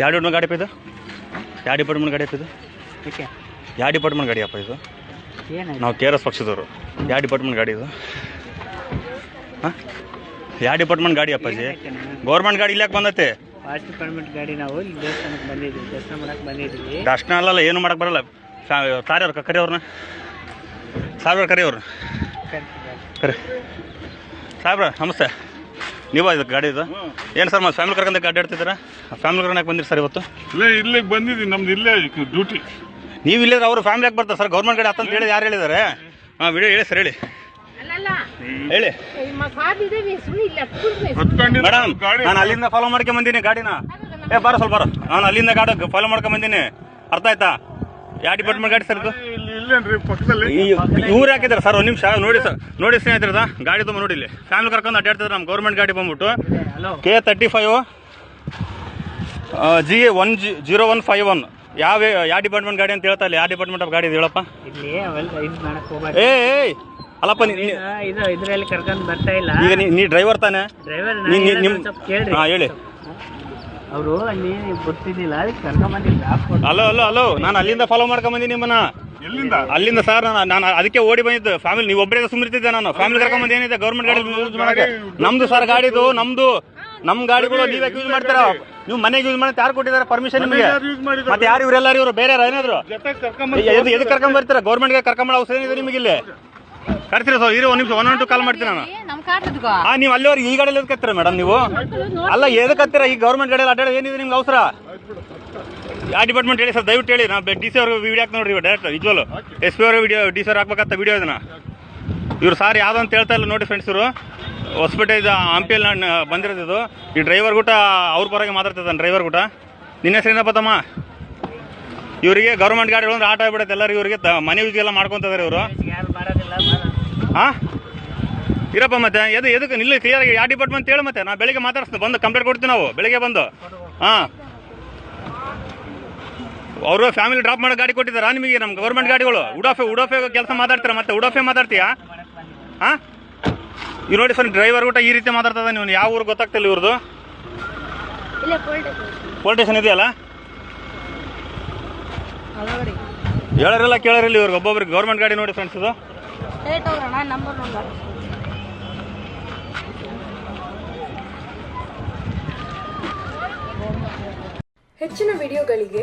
ಯಾವ ಡಿಪಾರ್ಟ್ಮೆಂಟ್ ಗಾಡಿ ಅಪ್ಪ ಇದು? ಯಾವ ಡಿಪಾರ್ಟ್ಮೆಂಟ್ ಗಾಡಿ ಅಪ್ಪ ಇದು? ಯಾವ ಡಿಪಾರ್ಟ್ಮೆಂಟ್ ಗಾಡಿ ಅಪ್ಪ ಇದು? ನಾವು ಕೆ ಆರ್ ಎಸ್ ಪಕ್ಷದವರು. ಯಾವ ಡಿಪಾರ್ಟ್ಮೆಂಟ್ ಗಾಡಿ ಇದು? ಹಾಂ? ಯಾವ ಡಿಪಾರ್ಟ್ಮೆಂಟ್ ಗಾಡಿ ಅಪ್ಪಾಜಿ ಗೌರ್ಮೆಂಟ್ ಗಾಡಿ ಇಲ್ಲಾಕೆ ಬಂದತ್ತೆ ಫಾಸ್ಟ್ ಡಿಪಾರ್ಟ್ಮೆಂಟ್ ಗಾಡಿ ನಾವು ಇಲ್ಲಿ ದೇವಸ್ಥಾನಕ್ಕೆ ಬಂದಿದ್ದೀವಿ ದರ್ಶನ ಮಾಡಕ್ಕೆ ಬಂದಿದ್ದೀವಿ ದರ್ಶನ ಅಲ್ಲಲ್ಲ ಏನು ಮಾಡಕ್ಕೆ ಬರಲ್ಲ. ಸಾರ್ಯವ್ರ ಕರೆಯವ್ರನ್ನ? ಸಾಹೇಬ್ರ ಕರಿಯವ್ರು? ಕರೆ. ಸಾಹೇಬ್ರ ನಮಸ್ತೆ. ನೀವಾ ಇದು ಗಾಡಿ ಇದು? ಏನು ಸರ್ ಮತ್ತೆ ಫ್ಯಾಮಿಲಿ ಕರ್ಕೊಂಡು ಅಡ್ಡಾಡ್ತಿದ್ದೀರಾ ಫ್ಯಾಮಿಲಿ ಕರ್ಕೊಂಡು ಬಂದಿರಿ ಸರ್ ಇವತ್ತು? ಇಲ್ಲೇ ಇಲ್ಲಿಗೆ ಬಂದಿದ್ದೀನಿ ನಮ್ದು ಇಲ್ಲೇ ಡ್ಯೂಟಿ ನೀವು ಇಲ್ಲೇ ಅವ್ರ ಫ್ಯಾಮಿಲಿ ಯಾಕೆ ಬರ್ತಾರೆ ಸರ್? ಗೌರ್ಮೆಂಟ್ ಗಾಡಿ ಅಂತ ಹೇಳಿ ಯಾರು ಹೇಳಿದ್ದಾರೆ ಹಾಂ ವಿಡಿಯೋ ಹೇಳಿ ಸರ್ ಹೇಳಿ. ಅಲ್ಲಲ್ಲ. ಹೇಳಿ. ಮೇಡಮ್ ಗಾಡಿ ನಾನು ಅಲ್ಲಿಂದ ಫಾಲೋ ಮಾಡ್ಕೊಂಡ್ ಬಂದೀನಿ ಗಾಡಿನ. ಏ ಬಾರ ಸ್ವಲ್ಪ ಬಾರ. ನಾನು ಅಲ್ಲಿಂದ ಗಾಡಿ ಫಾಲೋ ಮಾಡ್ಕೊಂಡ್ ಬಂದೀನಿ. ಅರ್ಥ ಆಯ್ತಾ? ಯಾವ ಡಿಪಾರ್ಟ್ಮೆಂಟ್ ಗಾಡಿ ಸರ್ ಇದು? ಇವ್ರು ಹಾಕಿದ್ದಾರೆ ಸರ್ ಒಂದು ನಿಮಿಷ ನೋಡಿ ಸರ್ ನೋಡಿ ಸ್ನೇಹಿತರದ ಗಾಡಿ ತುಂಬ ನೋಡಿ ಇಲ್ಲಿ ಫ್ಯಾಮಿಲಿ ಕರ್ಕೊಂಡು ಅಡ್ಡಾಡ್ತಿದ್ರೆ ನಮ್ಮ ಗೌರ್ಮೆಂಟ್ ಗಾಡಿ ಬಂದ್ಬಿಟ್ಟು. Hello K thirty five G one G zero one five one ಯಾವ ಯಾವ ಡಿಪಾರ್ಟ್ಮೆಂಟ್ ಗಾಡಿ ಅಂತ ಹೇಳ್ತಾ ಇಲ್ಲ ಯಾವ ಡಿಪಾರ್ಟ್ಮೆಂಟ್ ಆಫ್ ಗಾಡಿ ಅಂತ ಹೇಳಪ್ಪ? ಏ ಏಯ್ ಅಲ್ಲಪ್ಪ ನೀ- ನೀ- ಇದರಲ್ಲಿ ಕರ್ಕೊಂಡು ಬರ್ತಾ ಇಲ್ಲ. ಈಗ ನೀ- ನೀ ಡ್ರೈವರ್ ತಾನೆ? ಡ್ರೈವರ್ ನೀ- ನೀ- ಸ್ವಲ್ಪ ಕೇಳ್ರಿ. ಹಾಂ ಹೇಳಿ. ಅವರು ಅಲ್ಲಿ ಗೊತ್ತಿದ್ದಿಲ್ಲ ಅದಕ್ಕೆ ಅಲೋ ಅಲೋ ಅಲೋ ನಾನು ಅಲ್ಲಿಂದ ಫಾಲೋ ಮಾಡ್ಕೊಂಡ್ ಬಂದೀನಿ ನಿಮ್ಮನ್ನ. ಅಲ್ಲಿಂದ ಸರ್ ನಾನು ನಾನು ಅದಕ್ಕೆ ಓಡಿ ಬಂದಿದ್ದು. ಫ್ಯಾಮಿಲಿ ನೀವು ಒಬ್ಬರೇ ಸುಮ್ಮನಿರ್ತಿದ್ದೆ ನಾನು. ಫ್ಯಾಮಿಲಿ ಕರ್ಕೊಂಡ್ ಬಂದು ಏನಿದೆ ಗೌರ್ಮೆಂಟ್ ಗಾಡಿ ಯೂಸ್ ಮಾಡಕ್ಕೆ. ನಮ್ದು ಸರ್ ಗಾಡಿದು ನಮ್ದು ನಮ್ ಗಾಡಿಗಳು ನೀವೇ ಯೂಸ್ ಮಾಡ್ತೀರಾ? ನೀವು ಮನೆಗೆ ಯೂಸ್ ಮಾಡಿ ಯಾರು ಕೊಟ್ಟಿದ್ದಾರೆ ಪರ್ಮಿಷನ್ ನಿಮಗೆ? ಮತ್ತೆ ಯಾರು ಇವರೆಲ್ಲರೂ ಇವರು? ಬೇರೆ ಏನಾದ್ರು? ಕರ್ಕೊಂಡ್ ಎದು ಎದಕ್ಕೆ ಕರ್ಕೊಂಡ್ ಬರ್ತೀರಾ? ಗೌರ್ಮೆಂಟ್ಗೆ ಕರ್ಕೊಂಡ್ ಮಾಡೋ ಅವಸರ ಏನಿದೆ ನಿಮಗೆ ಇಲ್ಲಿ ಕರ್ತೀರಾ ಸರ್? ಇರೋ ಒಂದು ನಿಮಿಷ ಒನ್ ಟು ಕಾಲ್ ಮಾಡ್ತೀನಿ ನಾನು. ಹಾ ನೀವು ಅಲ್ಲಿವರೆಗೆ ಈ ಗಾಡಿಯಲ್ಲಿ ಎದಕ್ಕೆ ಹತ್ತೀರಾ ಮೇಡಮ್ ನೀವು? ಅಲ್ಲ ಎದಕ್ಕೆ ಹತ್ತೀರಾ ಈ ಗೌರ್ಮೆಂಟ್ ಗಾಡಿಯಲ್ಲಿ ಅಡ್ಡಾಡೋದು ಏನಿದೆ ನಿಮ್ಗೆ ಅವಸರ? ಯಾವ ಡಿಪಾರ್ಟ್ಮೆಂಟ್ ಹೇಳಿ ಸರ್, ದಯವಿಟ್ಟು ಹೇಳಿ. ನಾವು ಡಿ ಸಿ ಅವ್ರಿಗೆ ವಿಡಿಯೋ ಹಾಕಿ ನೋಡ್ರಿ ಡೈರೆಕ್ಟ್ ನಿಜವಲ್ಲ ಎಸ್ ಪಿ ಅವ್ರಿಗೆ ವಿಡಿಯೋ ಡಿ ಸಿ ಅವ್ರು ಹಾಕ್ಬೇಕಂತ ವಿಡಿಯೋ ಇದನ್ನ. ಇವ್ರು ಸಾರ್ ಯಾವ್ದು ಅಂತ ಹೇಳ್ತಾ ಇಲ್ಲ ನೋಡಿ ಫ್ರೆಂಡ್ಸ್ ಇವರು. ಹೊಸಪೇಟೆ ಇದು ಹಂಪಿಯಲ್ಲಿ ಬಂದಿರೋದು ಇದು. ಈ ಡ್ರೈವರ್ ಕೂಟ ಅವ್ರ ಪರವಾಗಿ ಮಾತಾಡ್ತಿದ್ದಾನೆ ಡ್ರೈವರ್ ಕೂಟ ನಿನ್ನ ಹೆಸರು ಏನಪ್ಪ ತಮ್ಮ? ಇವರಿಗೆ ಗೌರ್ಮೆಂಟ್ ಗಾಡಿಗಳು ಅಂದ್ರೆ ಆಟ ಆಗ್ಬಿಡುತ್ತೆ, ಎಲ್ಲರೂ ಇವರಿಗೆ ಮನೆ ಯೂಸ್ಗೆಲ್ಲ ಮಾಡ್ಕೊತಿದ್ದಾರೆ ಇವರು. ಹಾಂ ಇರಪ್ಪ ಮತ್ತೆ, ಎದು ಎದಕ್ಕೆ ನಿಲ್ಲ ಕ್ಲಿಯರ್ ಆಗಿ ಯಾವ ಡಿಪಾರ್ಟ್ಮೆಂಟ್ ಹೇಳು ಮತ್ತೆ. ನಾ ಬೆಳಿಗ್ಗೆ ಮಾತಾಡ್ಸ್ತೀನಿ, ಬಂದು ಕಂಪ್ಲೇಂಟ್ ಕೊಡ್ತೀವಿ ನಾವು, ಬೆಳಿಗ್ಗೆ ಬಂದು. ಹಾಂ ಅವರು ಫ್ಯಾಮಿಲಿ ಡ್ರಾಪ್ ಮಾಡೋ ಗಾಡಿ ಕೊಟ್ಟಿದ್ದಾರಾ ನಿಮಗೆ? ನಮ್ಮ ಗೌರ್ಮೆಂಟ್ ಗಾಡಿಗಳು? ಉಡಾಫೆ ಉಡಾಫೆ ಕೆಲಸ ಮಾತಾಡ್ತೀರಾ ಮತ್ತೆ? ಉಡಾಫೆ ಮಾತಾಡ್ತೀಯಾ? ಹಾಂ? ಇವ್ ನೋಡಿ ಸರ್ ಡ್ರೈವರ್ ಊಟ ಈ ರೀತಿ ಮಾತಾಡ್ತದ ನೀವು ಯಾವ ಊರು ಗೊತ್ತಾಗ್ತಿಲ್ಲ ಇವ್ರದ್ದು ಪೊಲೀಸ್ ಸ್ಟೇಷನ್ ಇದೆಯಲ್ಲ? ಹೇಳೋರಿಲ್ಲ ಕೇಳೋರಿಲ್ಲ ಇವ್ರಿಗೆ ಒಬ್ಬೊಬ್ರಿಗೆ ಗೌರ್ಮೆಂಟ್ ಗಾಡಿ ನೋಡಿ ಫ್ರೆಂಡ್ಸ್ ಇದು. ಹೆಚ್ಚಿನ ವಿಡಿಯೋಗಳಿಗೆ